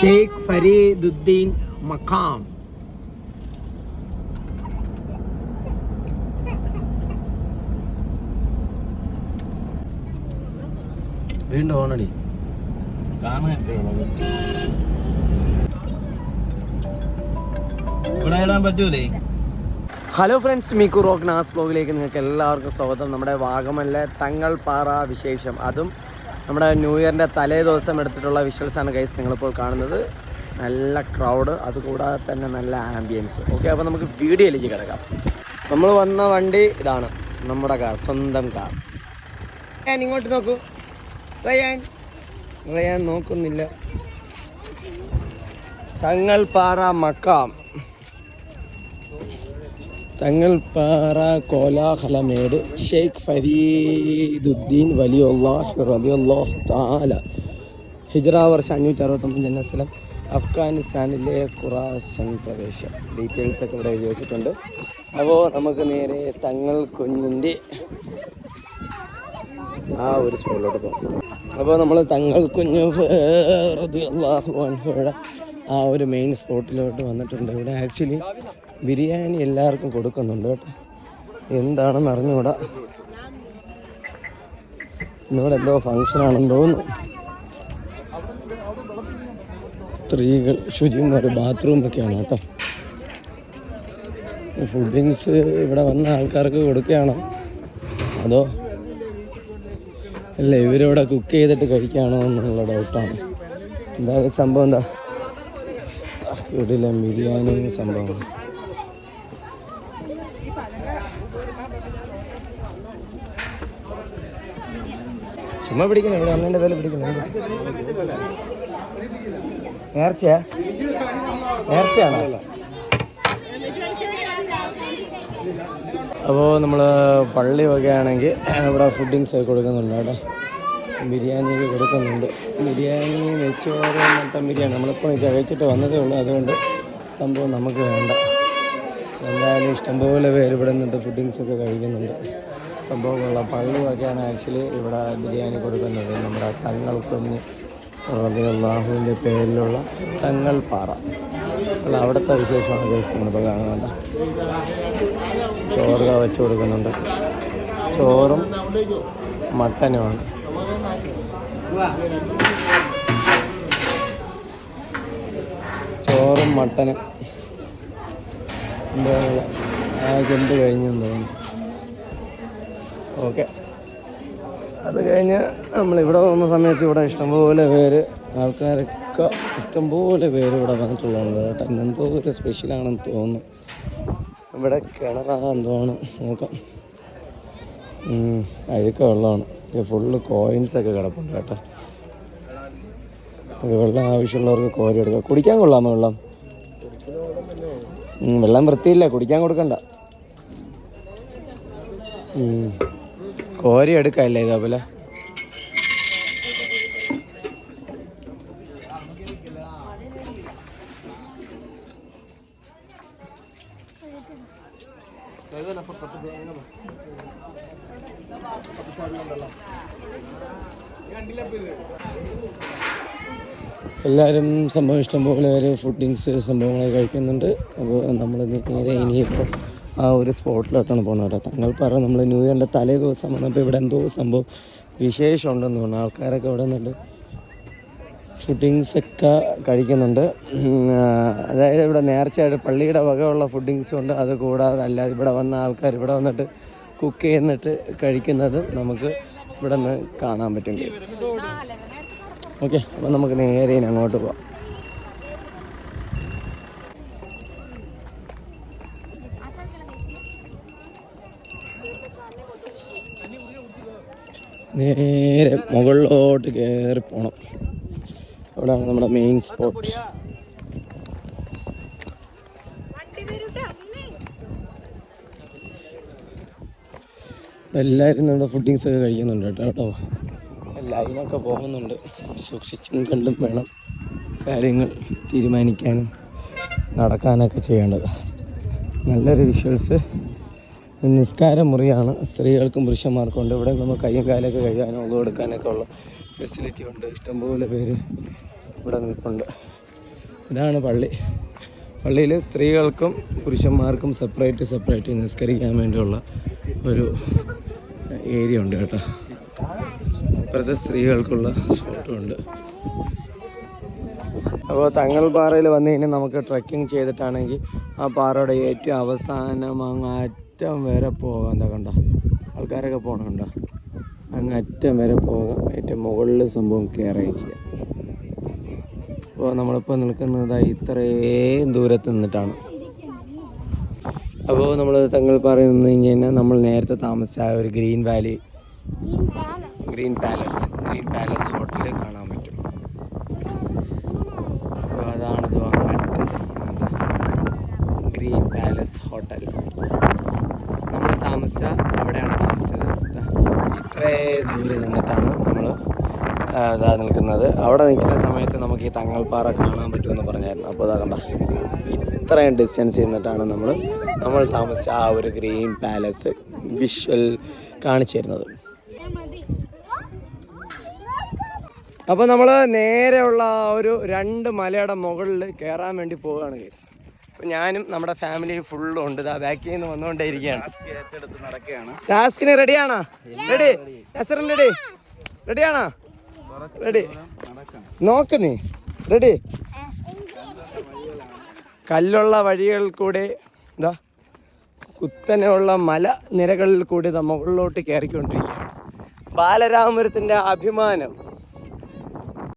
ഷെയ്ഖ് ഫരീദുദ്ദീൻ മക്കാം വീണ്ടും ഓണടി. ഇവിടെ ഇടാൻ പറ്റൂലേ? ഹലോ ഫ്രണ്ട്സ് മിക്കു റോക്ക് നാസ് ബ്ലോഗിലേക്ക് നിങ്ങൾക്ക് എല്ലാവർക്കും സ്വാഗതം. നമ്മുടെ വാഗമല്ലെ തങ്ങൾ പാറ വിശേഷം. അതും നമ്മുടെ ന്യൂ ഇയറിന്റെ തലേ ദിവസം എടുത്തിട്ടുള്ള വിഷ്വൽസാണ് ഗൈസ് നിങ്ങളിപ്പോൾ കാണുന്നത്. നല്ല ക്രൗഡ് അതുകൂടാതെ തന്നെ നല്ല ആംബിയൻസ് ഓക്കെ അപ്പോൾ നമുക്ക് വീഡിയോയിലേക്ക് കിടക്കാം. നമ്മൾ വന്ന വണ്ടി ഇതാണ് നമ്മുടെ കാർ സ്വന്തം കാർ ഞാൻ ഇങ്ങോട്ട് നോക്കൂ. റയാൻ. റയാൻ നോക്കുന്നില്ല. തങ്ങൾ പാറ മക്കാം. തങ്ങൾപ്പാറ കോലാഹലമേട് ഷെയ്ഖ് ഫരീദുദ്ദീൻ വലിയുള്ളാഹ് റളിയല്ലാഹു തആല. ഹിജ്റ വർഷം അഞ്ഞൂറ്റി അറുപത്തൊമ്പത് ജനസ്ഥലം അഫ്ഗാനിസ്ഥാനിലെ ഖുറാസൻ പ്രദേശം. ഡീറ്റെയിൽസ് ഒക്കെ ഇവിടെ എഴുതി വെച്ചിട്ടുണ്ട്. അപ്പോൾ നമുക്ക് നേരെ തങ്ങൾ കുഞ്ഞിന്റെ ആ ഒരു സ്കൂളിലോട്ട് പോകും. അപ്പോൾ നമ്മൾ തങ്ങൾ കുഞ്ഞ് അൻഹുയുടെ ആ ഒരു മെയിൻ സ്പോട്ടിലോട്ട് വന്നിട്ടുണ്ട്. ഇവിടെ ആക്ച്വലി ബിരിയാണി എല്ലാവർക്കും കൊടുക്കുന്നുണ്ട് കേട്ടോ. എന്താണെന്ന് അറിഞ്ഞുകൂടാ. ഇന്നിവിടെ എന്തോ ഫങ്ഷൻ ആണെന്ന് തോന്നുന്നു. സ്ത്രീകൾ ശുചിയും ഒരു ബാത്റൂമൊക്കെയാണ് കേട്ടോ. ഫുഡിങ്സ് ഇവിടെ വന്ന ആൾക്കാർക്ക് കൊടുക്കുകയാണോ? അതോ അല്ല ഇവരിവിടെ കുക്ക് ചെയ്തിട്ട് കഴിക്കുകയാണോ എന്നുള്ള ഡൗട്ടാണ് എന്താ സംഭവം എന്താ? ഇവിടെ ബിരിയാണി സംഭവം. ചുമ്മാ പിടിക്കണം ഇവിടെ അണ്ണന്റെ വില പിടിക്കണം നേർച്ചയാ? നേർച്ചയാണോ? അപ്പോൾ നമ്മൾ പള്ളി വകയാണെങ്കിൽ ഇവിടെ ഫുഡിങ്സ് ഒക്കെ കൊടുക്കുന്നുണ്ട് കേട്ടോ ബിരിയാണി ഒക്കെ കൊടുക്കുന്നുണ്ട്. ബിരിയാണി നെച്ചോറ് മട്ടൻ ബിരിയാണി നമ്മളിപ്പോൾ കഴിച്ചിട്ട് വന്നതേ ഉള്ളൂ. അതുകൊണ്ട് സംഭവം നമുക്ക് വേണ്ട. എന്തായാലും ഇഷ്ടംപോലെ പേര് ഇവിടെ നിന്നിട്ട് ഫുഡിങ്സ് ഒക്കെ കഴിക്കുന്നുണ്ട്. സംഭവമുള്ള പള്ളിയൊക്കെയാണ് ആക്ച്വലി ഇവിടെ ബിരിയാണി കൊടുക്കുന്നത്. നമ്മുടെ തങ്ങൾ കുഞ്ഞ് അള്ളാഹുവിന്റെ പേരിലുള്ള തങ്ങൾ പാറ. അല്ല അവിടുത്തെ വിശേഷമാണ് കഴിച്ച് നമ്മളിപ്പോൾ കാണുന്നുണ്ട് ചോറ് വെച്ച് കൊടുക്കുന്നുണ്ട്. ചോറും മട്ടനുമാണ് ചോറും മട്ടനും. എന്താ ആ ചെണ്ട് കഴിഞ്ഞെന്ന് തോന്നുന്നു. ഓക്കെ. അത് കഴിഞ്ഞ് നമ്മളിവിടെ വന്ന സമയത്ത് ഇവിടെ ഇഷ്ടംപോലെ പേര് ആൾക്കാരൊക്കെ ഇഷ്ടംപോലെ പേര് ഇവിടെ വന്നിട്ടുള്ളതാണ്. കേട്ടോ എന്തോ ഒരു സ്പെഷ്യലാണെന്ന് തോന്നുന്നു. ഇവിടെ കിണറാണെന്ന് തോന്നുന്നു നോക്കാം. അഴുക്ക വെള്ളമാണ്. ഫുള്ള് കോയിൻസൊക്കെ കിടപ്പുണ്ട് കേട്ടോ. വെള്ളം ആവശ്യമുള്ളവർക്ക് കോരി എടുക്കാം. കുടിക്കാൻ കൊള്ളാമോ വെള്ളം? വെള്ളം വൃത്തിയില്ല കുടിക്കാൻ കൊടുക്കണ്ട. കോരി എടുക്കല്ലേ ഇതേപോലെ എല്ലാവരും സംഭവം ഇഷ്ടംപോലെ ഒരു ഫുഡിങ്സ് സംഭവങ്ങൾ കഴിക്കുന്നുണ്ട്. അപ്പോൾ നമ്മൾ നേരെ ഇനിയിപ്പോൾ ആ ഒരു സ്പോട്ടിലോട്ടാണ് പോകുന്നത് കേട്ടോ. തങ്ങൾ പറ നമ്മൾ ന്യൂ ഇയറിന്റെ തലേ ദിവസം വന്നപ്പോൾ ഇവിടെ എന്തോ സംഭവം വിശേഷം ഉണ്ടെന്ന് തോന്നുന്നു. ആൾക്കാരൊക്കെ ഇവിടെ നിന്നുണ്ട് ഫുഡിങ്സൊക്കെ കഴിക്കുന്നുണ്ട്. അതായത് ഇവിടെ നേർച്ചയായിട്ട് പള്ളിയുടെ വകയുള്ള ഫുഡിങ്സും ഉണ്ട്. അത് കൂടാതെ അല്ലാതെ ഇവിടെ വന്ന ആൾക്കാർ ഇവിടെ വന്നിട്ട് കുക്ക് ചെയ്യുന്നിട്ട് കഴിക്കുന്നത് നമുക്ക് ഇവിടെ നിന്ന് കാണാൻ പറ്റും ഓക്കെ അപ്പം നമുക്ക് നേരെ അങ്ങോട്ട് പോവാം. നേരെ മുകളിലോട്ട് കയറി പോകണം അവിടെയാണ് നമ്മുടെ മെയിൻ സ്പോട്ട് എല്ലാവരും നമ്മുടെ ഫുഡിങ്സ് ഒക്കെ കഴിക്കുന്നുണ്ട് കേട്ടോ കേട്ടോ. ലൈനൊക്കെ പോകുന്നുണ്ട്. സൂക്ഷിച്ചും കണ്ടും വേണം കാര്യങ്ങൾ തീരുമാനിക്കാനും നടക്കാനൊക്കെ ചെയ്യേണ്ടത്. നല്ലൊരു വിഷ്വൽസ്. നിസ്കാര മുറിയാണ്. സ്ത്രീകൾക്കും പുരുഷന്മാർക്കും ഉണ്ട്. ഇവിടെ നമുക്ക് കയ്യും കാലൊക്കെ കഴുകാനും ഒതു കൊടുക്കാനൊക്കെ ഉള്ള ഫെസിലിറ്റി ഉണ്ട്. ഇഷ്ടംപോലെ പേര് ഇവിടെ നിൽപ്പുണ്ട്. ഇതാണ് പള്ളി. പള്ളിയിൽ സ്ത്രീകൾക്കും പുരുഷന്മാർക്കും സെപ്പറേറ്റ് സെപ്പറേറ്റ് നിസ്കരിക്കാൻ വേണ്ടിയുള്ള ഒരു ഏരിയ ഉണ്ട് കേട്ടോ. ഇപ്പോഴത്തെ സ്ത്രീകൾക്കുള്ള സ്പോട്ടും ഉണ്ട് അപ്പോൾ തങ്ങൾ പാറയിൽ വന്നു കഴിഞ്ഞാൽ നമുക്ക് ട്രക്കിംഗ് ചെയ്തിട്ടാണെങ്കിൽ ആ പാറയുടെ ഏറ്റവും അവസാനം അങ്ങറ്റം വരെ പോകാം. എന്താ കണ്ട? ആൾക്കാരൊക്കെ പോകണുണ്ടോ അങ്ങ് അറ്റം വരെ പോകാം. ഏറ്റവും മുകളിൽ സംഭവം കയറുകയും ചെയ്യാം. അപ്പോൾ നമ്മളിപ്പോൾ നിൽക്കുന്നത് ഇത്രയും ദൂരത്ത് നിന്നിട്ടാണ്. അപ്പോൾ നമ്മൾ തങ്ങൾ പറയുന്നത് കഴിഞ്ഞാൽ നമ്മൾ നേരത്തെ താമസിച്ച ആ ഒരു green valley green palace green palace hotel കാണാൻ പറ്റും. അപ്പോൾ അതാണ് ഇത് ഗ്രീൻ പാലസ് ഹോട്ടൽ. നമ്മൾ താമസിച്ച അവിടെയാണ് താമസിച്ചത്. ഇത്രേ ദൂരെ നിന്നിട്ടാണ് നമ്മൾ ഇതാ നിൽക്കുന്നത്. അവിടെ നിൽക്കുന്ന സമയത്ത് നമുക്ക് ഈ തങ്ങൾപ്പാറ കാണാൻ പറ്റുമെന്ന് പറഞ്ഞായിരുന്നു. അപ്പോൾ ഇതാ കണ്ട ഇത്രയും ഡിസ്റ്റൻസ് നിന്നിട്ടാണ് നമ്മൾ നമ്മൾ താമസിച്ച ആ ഒരു ഗ്രീൻ പാലസ് വിഷ്വൽ കാണിച്ചു തരുന്നത്. അപ്പോൾ നമ്മൾ നേരെയുള്ള ആ ഒരു രണ്ട് മലയുടെ മുകളിൽ കയറാൻ വേണ്ടി പോവുകയാണ് കേസ് അപ്പോൾ ഞാനും നമ്മുടെ ഫാമിലി ഫുള്ളും ഉണ്ട്. ഇതാ ബാക്കിൽ നിന്ന് വന്നുകൊണ്ടേ ഇരിക്കുകയാണ് ടാസ്കിന് റെഡിയാണോ റെഡി റെഡി റെഡിയാണോ റെഡി നോക്ക് നീ. റെഡി കല്ലുള്ള വഴികൾ കൂടെ എന്താ കുത്തനെയുള്ള മല നിരകളിൽ കൂടി മുകളിലോട്ട് കയറിക്കൊണ്ടിരിക്കുകയാണ് ബാലരാമപുരത്തിന്റെ അഭിമാനം.